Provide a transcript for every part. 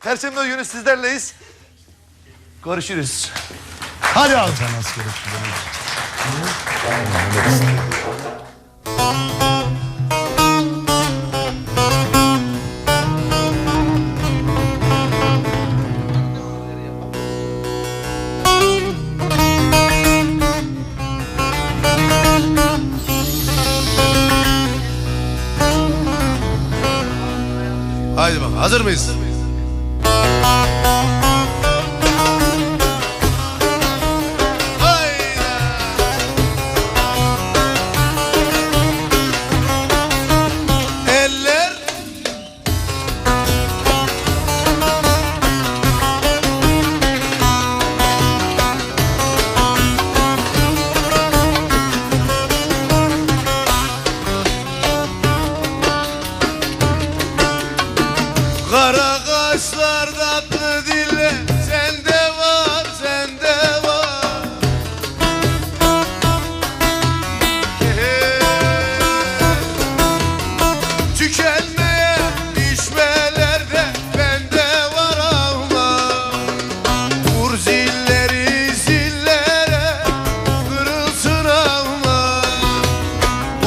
Perşembe günü sizlerleyiz. Görüşürüz. Hadi al. Haydi bak hazır mıyız? Hazır mıyız?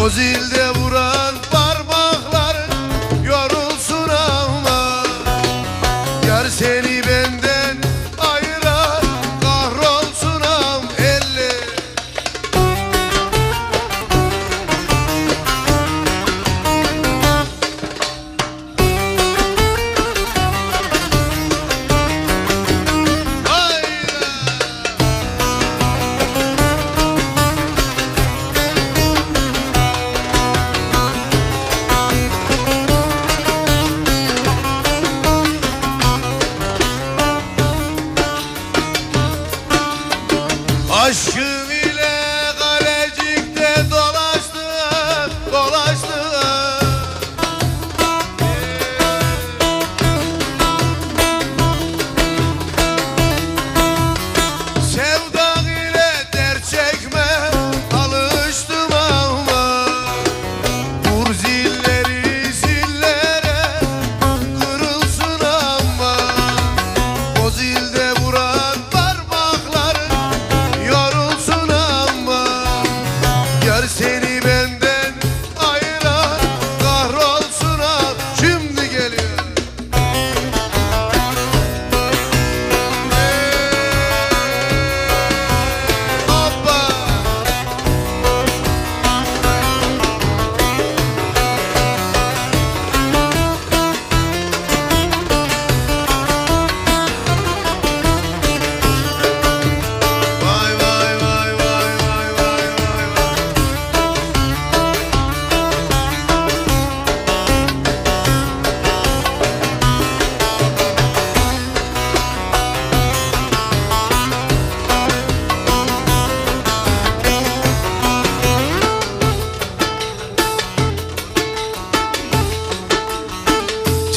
bozildi.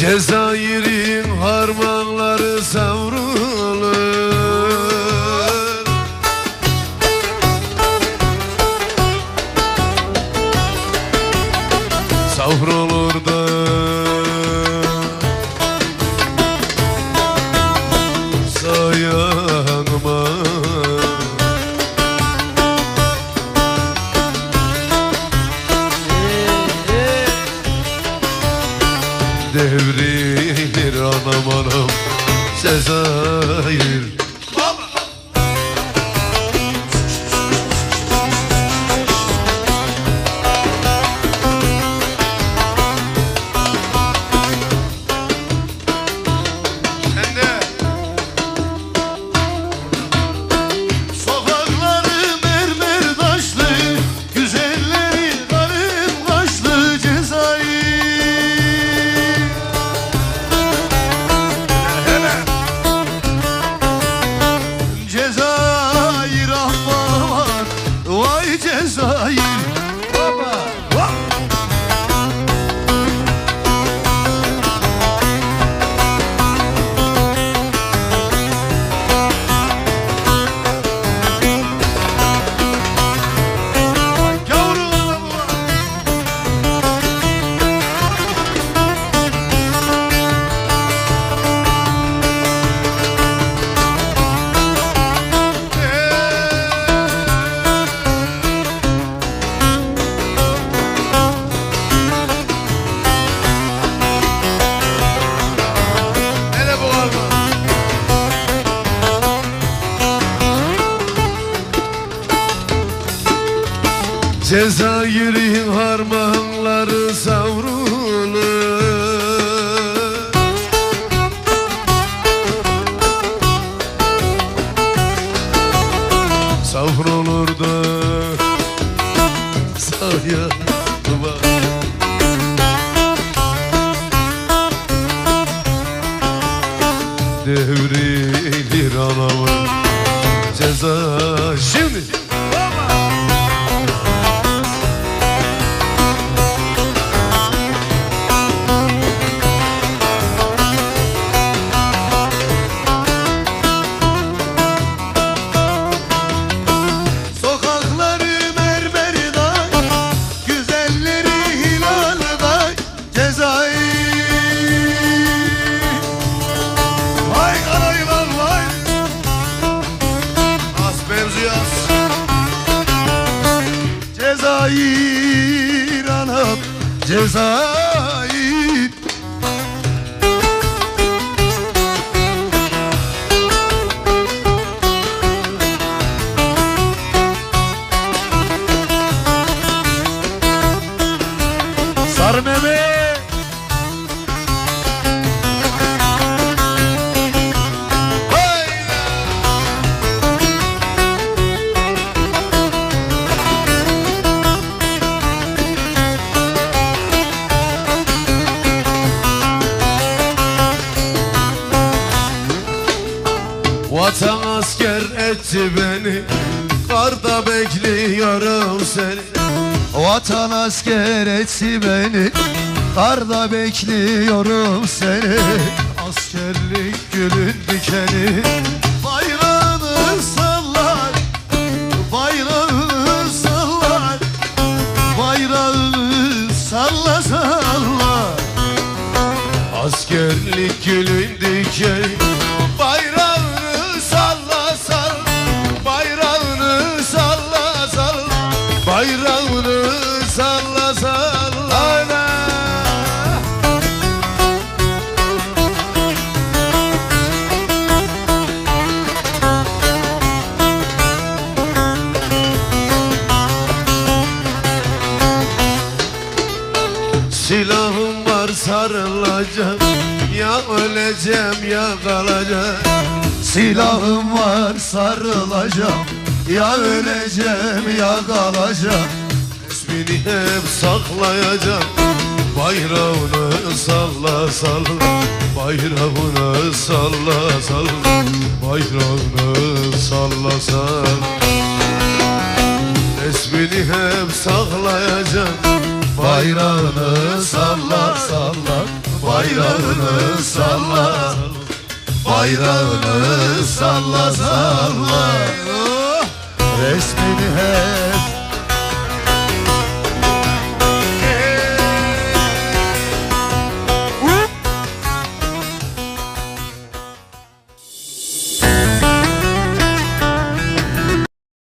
Cezayir'in harmanları savrulur. Savrulur. Cezayir'in harmanları savrulur. Savrulur da duvar. Devrilir anamın ceza. Şimdi Cezayir anam Cezayir meme Vatan asker etti beni Karda bekliyorum seni. Vatan asker etsi beni Karda bekliyorum seni. Askerlik gülün dikeni Bayrağını sallar Bayrağını sallar Bayrağını salla salla Askerlik gülün dikeni Bayrağını öleceğim ya kalacağım Silahım var sarılacağım. Ya öleceğim ya kalacağım İsmini hep saklayacağım. Bayrağını salla salla. Bayrağını salla salla. Bayrağını salla salla. İsmini hep saklayacağım Bayrağını salla salla Bayrağını salla Bayrağını salla salla Resmini hep